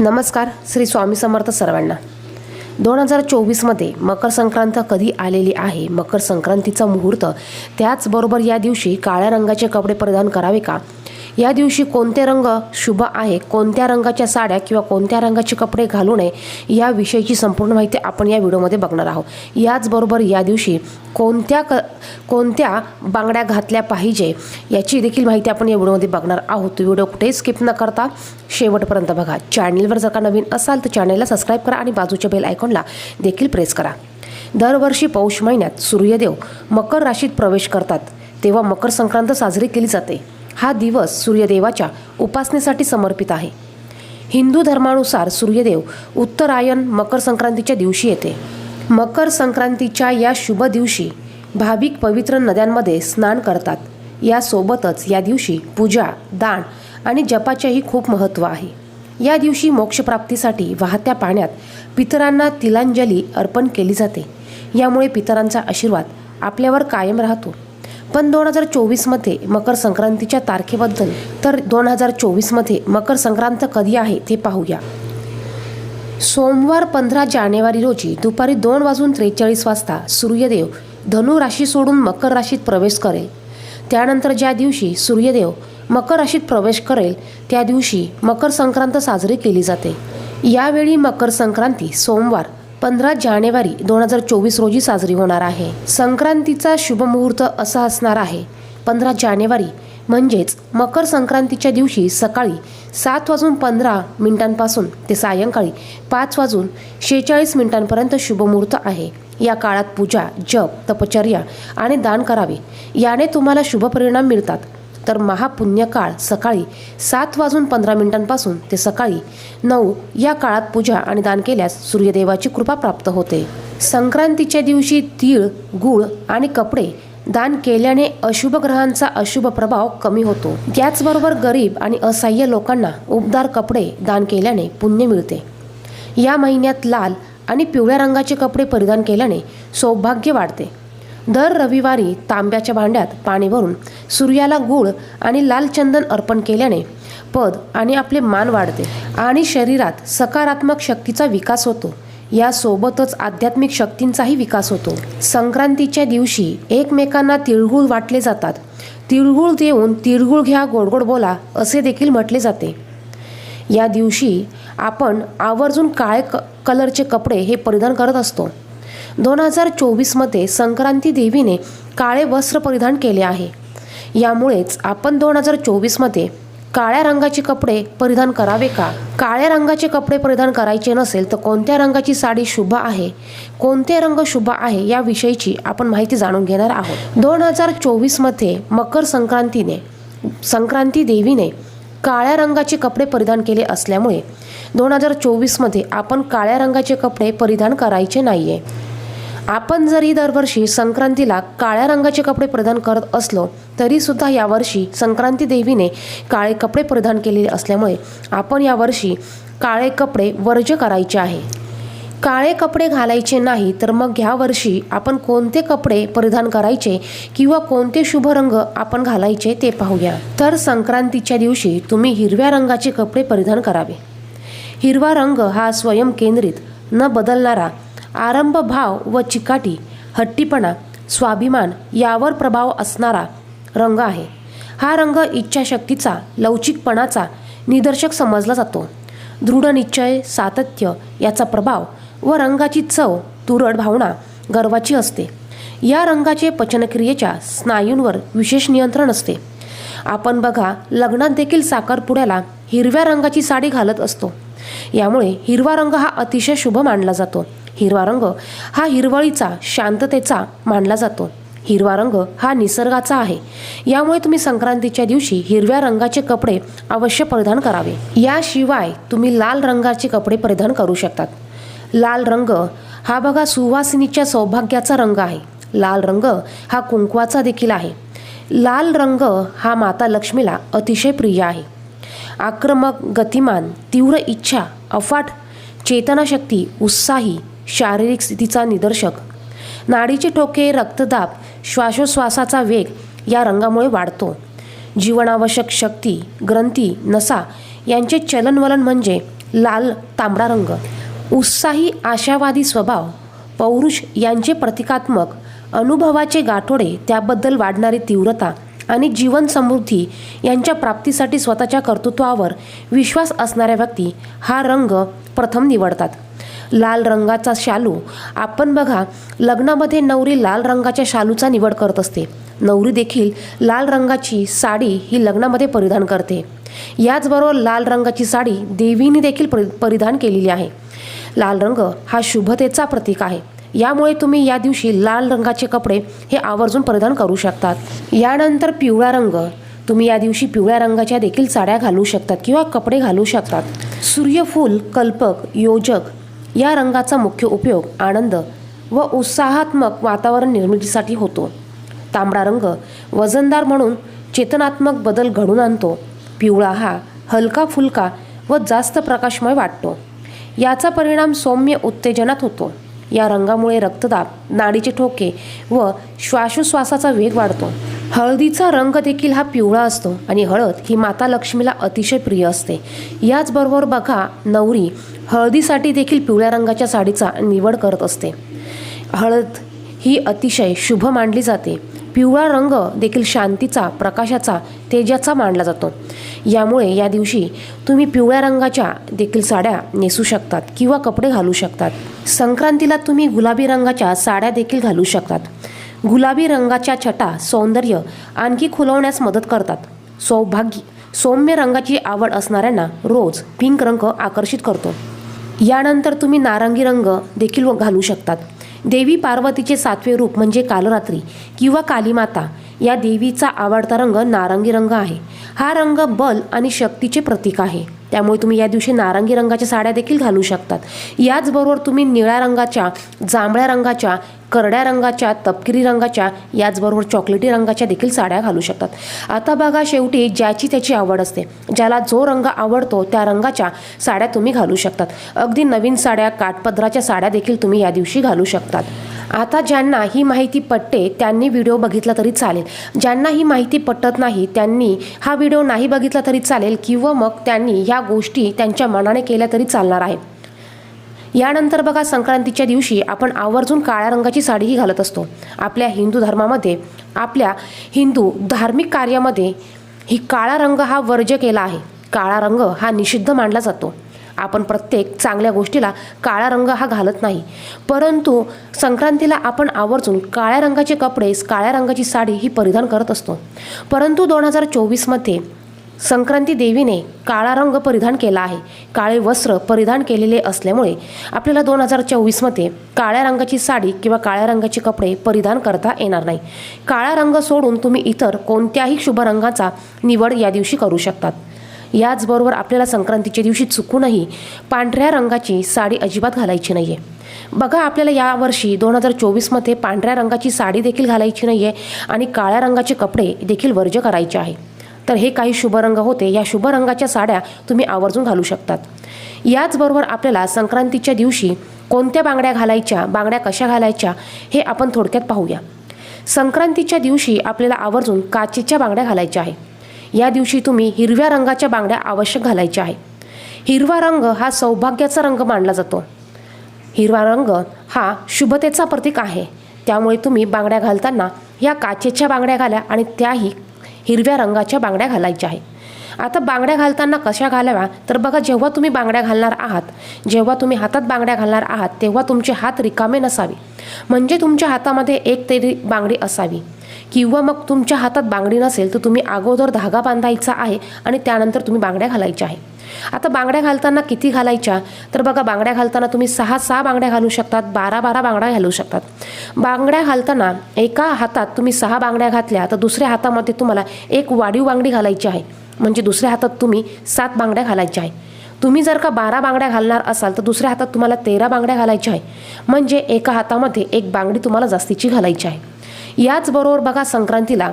नमस्कार श्री स्वामी समर्थ सर्वांना. दोन हजार चोवीसमध्ये मकर संक्रांत कधी आलेली आहे? मकर संक्रांतीचा मुहूर्त त्याचबरोबर या दिवशी काळ्या रंगाचे कपडे परिधान करावे का? या दिवशी कोणते रंग शुभ आहे कोणत्या रंगाच्या साड्या किंवा कोणत्या रंगाचे कपडे घालू नये या विषयीची संपूर्ण माहिती आपण या व्हिडिओमध्ये बघणार आहोत. याचबरोबर या दिवशी कोणत्या क कोणत्या बांगड्या घातल्या पाहिजे याची देखील माहिती आपण या व्हिडिओमध्ये बघणार आहोत. व्हिडिओ कुठेही स्किप न करता शेवटपर्यंत बघा. चॅनलवर जर का नवीन असाल तर चॅनलला सबस्क्राईब करा आणि बाजूच्या बेल आयकॉनला देखील प्रेस करा. दरवर्षी पौष महिन्यात सूर्यदेव मकर राशीत प्रवेश करतात तेव्हा मकर संक्रांत साजरी केली जाते. हा दिवस सूर्यदेवाच्या उपासनेसाठी समर्पित आहे. हिंदू धर्मानुसार सूर्यदेव उत्तरायण मकर संक्रांतीच्या दिवशी येते. मकर संक्रांतीच्या या शुभ दिवशी भाविक पवित्र नद्यांमध्ये स्नान करतात. यासोबतच या दिवशी पूजा दान आणि जपाचेही खूप महत्त्व आहे. या दिवशी मोक्षप्राप्तीसाठी वाहत्या पाण्यात पितरांना तिलांजली अर्पण केली जाते. यामुळे पितरांचा आशीर्वाद आपल्यावर कायम राहतो. पण दोन हजार चोवीसमध्ये मकर संक्रांतीच्या तारखेबद्दल तर दोन हजार चोवीसमध्ये मकर संक्रांत कधी आहे ते पाहूया. सोमवार पंधरा जानेवारी रोजी दुपारी दोन वाजून त्रेचाळीस वाजता सूर्यदेव धनु राशी सोडून मकर राशीत प्रवेश करेल. त्यानंतर ज्या दिवशी सूर्यदेव मकर राशीत प्रवेश करेल त्या दिवशी मकर संक्रांत साजरी केली जाते. यावेळी मकर संक्रांती सोमवार पंधरा जानेवारी दोन हजार चोवीस रोजी साजरी होणार आहे. संक्रांतीचा शुभमुहूर्त असा असणार आहे. पंधरा जानेवारी म्हणजेच मकर संक्रांतीच्या दिवशी सकाळी सात वाजून पंधरा मिनिटांपासून ते सायंकाळी पाच वाजून शेहेचाळीस मिनिटांपर्यंत शुभमुहूर्त आहे. या काळात पूजा जप तपचर्या आणि दान करावे. याने तुम्हाला शुभ परिणाम मिळतात. तर महापुण्य काळ सकाळी सात वाजून पंधरा मिनिटांपासून ते सकाळी नऊ या काळात पूजा आणि दान केल्यास सूर्यदेवाची कृपा प्राप्त होते. संक्रांतीच्या दिवशी तीळ गूळ आणि कपडे दान केल्याने अशुभ ग्रहांचा अशुभ प्रभाव कमी होतो. त्याचबरोबर गरीब आणि असहाय्य लोकांना उबदार कपडे दान केल्याने पुण्य मिळते. या महिन्यात लाल आणि पिवळ्या रंगाचे कपडे परिधान केल्याने सौभाग्य वाढते. दर रविवारी तांब्याच्या भांड्यात पाणी भरून सूर्याला गूळ आणि लाल चंदन अर्पण केल्याने पद आणि आपले मान वाढते आणि शरीरात सकारात्मक शक्तीचा विकास होतो. यासोबतच आध्यात्मिक शक्तींचाही विकास होतो. संक्रांतीच्या दिवशी एकमेकांना तिळगुळ वाटले जातात. तिळगुळ देऊन तिळगुळ घ्या गोडगोड बोला असे देखील म्हटले जाते. या दिवशी आपण आवर्जून काळे क कलरचे कपडे हे परिधान करत असतो. दोन हजार चोवीसमध्ये संक्रांती देवीने काळे वस्त्र परिधान केले आहे. यामुळेच आपण दोन हजार चोवीसमध्ये काळ्या रंगाचे कपडे परिधान करावे का? काळ्या रंगाचे कपडे परिधान करायचे नसेल तर कोणत्या रंगाची साडी शुभ आहे? कोणते रंग शुभ आहे याविषयीची आपण माहिती जाणून घेणार आहोत. दोन हजार चोवीसमध्ये मकर संक्रांतीने संक्रांती देवीने काळ्या रंगाचे कपडे परिधान केले असल्यामुळे दोन हजार चोवीसमध्ये आपण काळ्या रंगाचे कपडे परिधान करायचे नाही आहे आपण जरी दरवर्षी संक्रांतीला काळ्या रंगाचे कपडे प्रदान करत असलो तरी सुद्धा यावर्षी संक्रांती देवीने काळे कपडे परिधान केलेले असल्यामुळे आपण यावर्षी काळे कपडे वर्ज करायचे आहे. काळे कपडे घालायचे नाही तर मग ह्या वर्षी आपण कोणते कपडे परिधान करायचे किंवा कोणते शुभ रंग आपण घालायचे ते पाहूया. तर संक्रांतीच्या दिवशी तुम्ही हिरव्या रंगाचे कपडे परिधान करावे. हिरवा रंग हा स्वयंकेंद्रित न बदलणारा आरंभ भाव व चिकाटी हट्टीपणा स्वाभिमान यावर प्रभाव असणारा रंग आहे. हा रंग इच्छाशक्तीचा लवचिकपणाचा निदर्शक समजला जातो. दृढ निश्चय सातत्य याचा प्रभाव व रंगाची चव तुरड भावना गर्वाची असते. या रंगाचे पचनक्रियेच्या स्नायूंवर विशेष नियंत्रण असते. आपण बघा लग्नात देखील साखरपुड्याला हिरव्या रंगाची साडी घालत असतो. यामुळे हिरवा रंग हा अतिशय शुभ मानला जातो. हिरवा रंग. हा हिरवळीचा शांततेचा मानला जातो. हिरवा रंग हा निसर्गाचा आहे. यामुळे तुम्ही संक्रांतीच्या दिवशी हिरव्या रंगाचे कपडे अवश्य परिधान करावे. याशिवाय तुम्ही लाल रंगाचे कपडे परिधान करू शकतात. लाल रंग हा बघा सुवासिनीच्या सौभाग्याचा रंग आहे. लाल रंग हा कुंकवाचा देखील आहे. लाल रंग हा माता लक्ष्मीला अतिशय प्रिय आहे. आक्रमक गतिमान तीव्र इच्छा अफाट चेतनाशक्ती उत्साही शारीरिक स्थितीचा निदर्शक. नाडीचे ठोके रक्तदाब श्वासोश्वासाचा वेग या रंगामुळे वाढतो. जीवनावश्यक शक्ती ग्रंथी नसा यांचे चलनवलन म्हणजे लाल तांबडा रंग. उत्साही आशावादी स्वभाव पौरुष यांचे प्रतिकात्मक अनुभवाचे गाठोडे त्याबद्दल वाढणारी तीव्रता आणि जीवन समृद्धी यांच्या प्राप्तीसाठी स्वतःच्या कर्तृत्वावर विश्वास असणाऱ्या व्यक्ती हा रंग प्रथम निवडतात. लाल रंगाचा शालू. आपण बघा लग्नामध्ये नवरी लाल रंगाच्या शालूचा निवड करत असते. नवरी देखील लाल रंगाची साडी ही लग्नामध्ये परिधान करते. याचबरोबर लाल रंगाची साडी देवीने देखील परि परिधान केलेली आहे. लाल रंग हा शुभतेचा प्रतीक आहे. यामुळे तुम्ही या दिवशी लाल रंगाचे कपडे हे आवर्जून परिधान करू शकतात. यानंतर पिवळा रंग. तुम्ही या दिवशी पिवळ्या रंगाच्या देखील साड्या घालू शकतात किंवा कपडे घालू शकतात. सूर्यफूल कल्पक योजक या रंगाचा मुख्य उपयोग आनंद व उत्साहात्मक वातावरण निर्मितीसाठी होतो. तांबडा रंग वजनदार म्हणून चेतनात्मक बदल घडून आणतो. पिवळा हा हलका फुलका व जास्त प्रकाशमय वाटतो. याचा परिणाम सौम्य उत्तेजनात होतो. या रंगामुळे रक्तदाब नाडीचे ठोके व श्वासोश्वासाचा वेग वाढतो. हळदीचा रंग देखील हा पिवळा असतो आणि हळद ही माता लक्ष्मीला अतिशय प्रिय असते. याचबरोबर बघा नवरी हळदीसाठी देखील पिवळ्या रंगाच्या साडीचा निवड करत असते. हळद ही अतिशय शुभ मानली जाते. पिवळा रंग देखील शांतीचा प्रकाशाचा तेजाचा मानला जातो. यामुळे या दिवशी तुम्ही पिवळ्या रंगाच्या देखील साड्या नेसू शकतात किंवा कपडे घालू शकतात. संक्रांतीला तुम्ही गुलाबी रंगाच्या साड्या देखील घालू शकतात. गुलाबी रंगाच्या छटा सौंदर्य आणखी खुलवण्यास मदत करतात. सौभाग्य सौम्य रंगाची आवड असणाऱ्यांना रोज पिंक रंग आकर्षित करतो. यानंतर तुम्ही नारंगी रंग देखील घालू शकतात. देवी पार्वतीचे सातवे रूप म्हणजे कालरात्री किंवा कालीमाता. या देवीचा आवडता रंग नारंगी रंग आहे. हा रंग बल आणि शक्तीचे प्रतीक आहे. त्यामुळे तुम्ही या दिवशी नारंगी रंगाच्या साड्या देखील घालू शकतात. याचबरोबर तुम्ही निळ्या रंगाच्या जांभळ्या रंगाच्या करड्या रंगाच्या तपकिरी रंगाच्या याचबरोबर चॉकलेटी रंगाच्या देखील साड्या घालू शकतात. आता बघा शेवटी ज्याची त्याची आवड असते. ज्याला जो रंग आवडतो त्या रंगाच्या साड्या तुम्ही घालू शकतात. अगदी नवीन साड्या काठपदराच्या साड्या देखील तुम्ही या दिवशी घालू शकतात. आता ज्यांना ही माहिती पटते त्यांनी व्हिडिओ बघितला तरी चालेल. ज्यांना ही माहिती पटत नाही त्यांनी हा व्हिडिओ नाही बघितला तरी चालेल किंवा मग त्यांनी ह्या गोष्टी त्यांच्या मनाने केल्या तरी चालणार आहे यानंतर बघा संक्रांतीच्या दिवशी आपण आवर्जून काळ्या रंगाची साडीही घालत असतो. आपल्या हिंदू धर्मामध्ये आपल्या हिंदू धार्मिक कार्यामध्ये ही काळा रंग हा वर्ज्य केला आहे. काळा रंग हा निषिद्ध मानला जातो. आपण प्रत्येक चांगल्या गोष्टीला काळा रंग हा घालत नाही. परंतु संक्रांतीला आपण आवर्जून काळ्या रंगाचे कपडे काळ्या रंगाची साडी ही परिधान करत असतो. परंतु दोन हजार चोवीसमध्ये संक्रांती देवीने काळा रंग परिधान केला आहे. काळे वस्त्र परिधान केलेले असल्यामुळे आपल्याला दोन हजार चोवीसमध्ये काळ्या रंगाची साडी किंवा काळ्या रंगाचे कपडे परिधान करता येणार नाही. काळा रंग सोडून तुम्ही इतर कोणत्याही शुभ रंगाचा निवड या दिवशी करू शकतात. याचबरोबर आपल्याला संक्रांतीच्या दिवशी चुकूनही पांढऱ्या रंगाची साडी अजिबात घालायची नाही आहे बघा आपल्याला यावर्षी दोन हजार चोवीसमध्ये पांढऱ्या रंगाची साडी देखील घालायची नाही आहे आणि काळ्या रंगाचे कपडे देखील वर्ज्य करायचे आहे. तर हे काही शुभ रंग होते. या शुभ रंगाच्या साड्या तुम्ही आवर्जून घालू शकतात. याचबरोबर आपल्याला संक्रांतीच्या दिवशी कोणत्या बांगड्या घालायच्या बांगड्या कशा घालायच्या हे आपण थोडक्यात पाहूया. संक्रांतीच्या दिवशी आपल्याला आवर्जून काचेच्या बांगड्या घालायच्या आहे. या दिवशी तुम्ही हिरव्या रंगाच्या बांगड्या आवश्यक घालायच्या आहे. हिरवा रंग हा सौभाग्याचा रंग मानला जातो. हिरवा रंग हा शुभतेचा प्रतीक आहे. त्यामुळे तुम्ही बांगड्या घालताना या काचेच्या बांगड्या घाल्या आणि त्याही हिरव्या रंगाच्या बांगड्या घालायच्या आहे. आता बांगड्या घालताना कशा घालाव्या? तर बघा जेव्हा तुम्ही बांगड्या घालणार आहात जेव्हा तुम्ही हातात बांगड्या घालणार आहात तेव्हा तुमचे हात रिकामे नसावे. म्हणजे तुमच्या हातामध्ये एक तरी बांगडी असावी. किंवा मग तुमच्या हातात बांगडी नसेल तर तुम्ही अगोदर धागा बांधायचा आहे आणि त्यानंतर तुम्ही बांगड्या घालायच्या आहे. आता बांगड्या घालताना किती घालायच्या? तर बघा बांगड्या घालताना तुम्ही सहा सहा बांगड्या घालू शकतात बारा बारा बांगड्या घालू शकतात. बांगड्या घालताना एका हातात तुम्ही सहा बांगड्या घातल्या तर दुसऱ्या हातामध्ये तुम्हाला एक वाढीव बांगडी घालायची आहे. म्हणजे दुसऱ्या हातात तुम्ही सात बांगड्या घालायच्या आहे. तुम्ही जर का बारा बांगड्या घालणार असाल तर दुसऱ्या हातात तुम्हाला तेरा बांगड्या घालायच्या आहे. म्हणजे एका हातामध्ये एक बांगडी तुम्हाला जास्तीची घालायची आहे. याचबरोबर बघा संक्रांतीला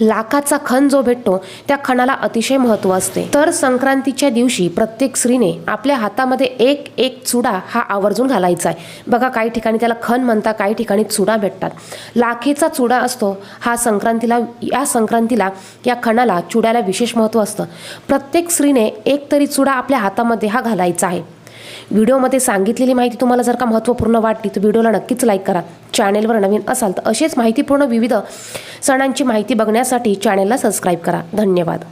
लाखाचा खण जो भेटतो त्या खणाला अतिशय महत्त्व असते. तर संक्रांतीच्या दिवशी प्रत्येक स्त्रीने आपल्या हातामध्ये एक एक चुडा हा आवर्जून घालायचा आहे. बघा काही ठिकाणी त्याला खण म्हणता काही ठिकाणी चुडा भेटतात. लाखेचा चुडा असतो हा संक्रांतीला या संक्रांतीला या खणाला चुड्याला विशेष महत्त्व असतं. प्रत्येक स्त्रीने एक तरी चुडा आपल्या हातामध्ये हा घालायचा आहे. व्हिडिओमध्ये सांगितलेली माहिती तुम्हाला जर का महत्त्वपूर्ण वाटली तर व्हिडिओला नक्कीच लाईक करा. चॅनेलवर नवीन असाल तर असेच माहितीपूर्ण विविध सणांची माहिती बघण्यासाठी चॅनेलला सबस्क्राईब करा. धन्यवाद.